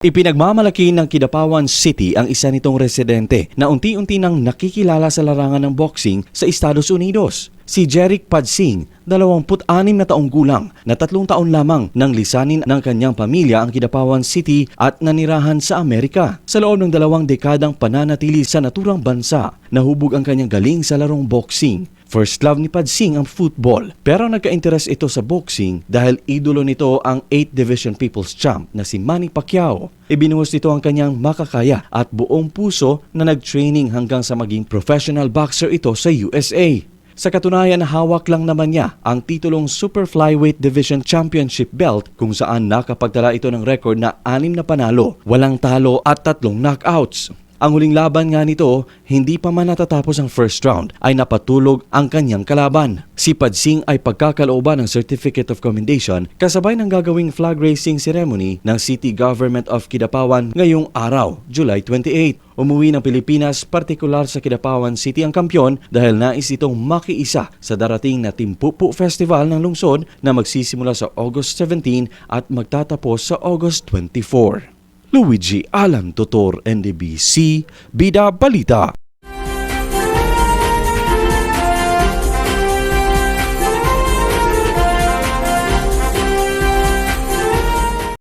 Ipinagmamalaki ng Kidapawan City ang isa nitong residente na unti-unti nang nakikilala sa larangan ng boxing sa Estados Unidos. Si Jeric Padsing, 26 na taong gulang na tatlong taon lamang nang lisanin ng kanyang pamilya ang Kidapawan City at nanirahan sa Amerika. Sa loob ng dalawang dekadang pananatili sa naturang bansa, nahubog ang kanyang galing sa larong boxing. First love ni Padsing ang football pero nagka-interes ito sa boxing dahil idolo nito ang 8th Division People's Champ na si Manny Pacquiao. Ibinuhos nito ang kanyang makakaya at buong puso na nag-training hanggang sa maging professional boxer ito sa USA. Sa katunayan, hawak lang naman niya ang titulong Super Flyweight Division Championship belt kung saan nakapagtala ito ng record na anim na panalo, walang talo at tatlong knockouts. Ang huling laban nga nito, hindi pa man natatapos ang first round, ay napatulog ang kanyang kalaban. Si Padsing ay pagkakalooban ng Certificate of Commendation kasabay ng gagawing flag raising ceremony ng City Government of Kidapawan ngayong araw, July 28. Umuwi ng Pilipinas, partikular sa Kidapawan City ang kampyon dahil nais itong makiisa sa darating na Timpupu Festival ng lungsod na magsisimula sa August 17 at magtatapos sa August 24. Luigi Alan Totor, NDBC, Bida Balita.